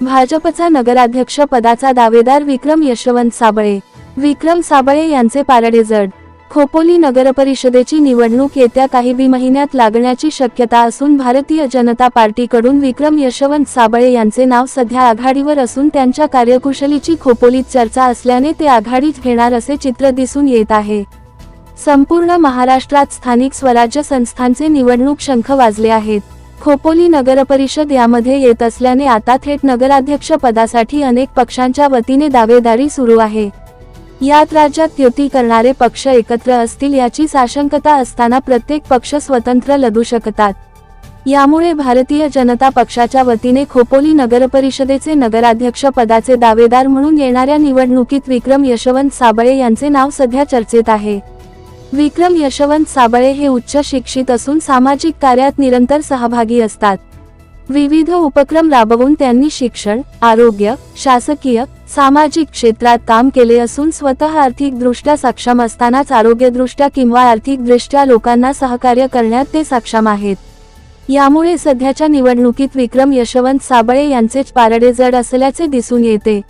भाजपचा नगराध्यक्ष पदाचा दावेदार विक्रम यशवंत साबळे. विक्रम साबळे यांचे पारडे जड. खोपोली नगरपरिषदेची निवडणूक येत्या काही बी महिन्यात लागण्याची शक्यता असून भारतीय जनता पार्टीकडून विक्रम यशवंत साबळे यांचे नाव सध्या आघाडीवर असून त्यांच्या कार्यकुशलीची खोपोलीत चर्चा असल्याने ते आघाडीत घेणार असे चित्र दिसून येत आहे. संपूर्ण महाराष्ट्रात स्थानिक स्वराज्य संस्थांचे निवडणूक शंख वाजले आहेत. खोपोली नगरपरिषद यामध्ये येत असल्याने आता थेट नगराध्यक्ष पदासाठी अनेक पक्षांच्या वतीने दावेदारी सुरू आहे. यात राज्यात युती करणारे पक्ष एकत्र असतील याची साशंकता असताना प्रत्येक पक्ष स्वतंत्र लढू शकतात. यामुळे भारतीय जनता पक्षाच्या वतीने खोपोली नगरपरिषदेचे नगराध्यक्ष पदाचे दावेदार म्हणून येणाऱ्या निवडणुकीत विक्रम यशवंत साबळे यांचे नाव सध्या चर्चेत आहे. विक्रम यशवंत साबळे हे उच्च शिक्षित असून सामाजिक कार्यात निरंतर सहभागी असतात. विविध उपक्रम राबवून त्यांनी शिक्षण आरोग्य शासकीय सामाजिक क्षेत्रात काम केले असून स्वतः आर्थिकदृष्ट्या सक्षम असतानाच आरोग्यदृष्ट्या किंवा आर्थिकदृष्ट्या लोकांना सहकार्य करण्यात ते सक्षम आहेत. यामुळे सध्याच्या निवडणुकीत विक्रम यशवंत साबळे यांचेच पारडे जड असल्याचे दिसून येते.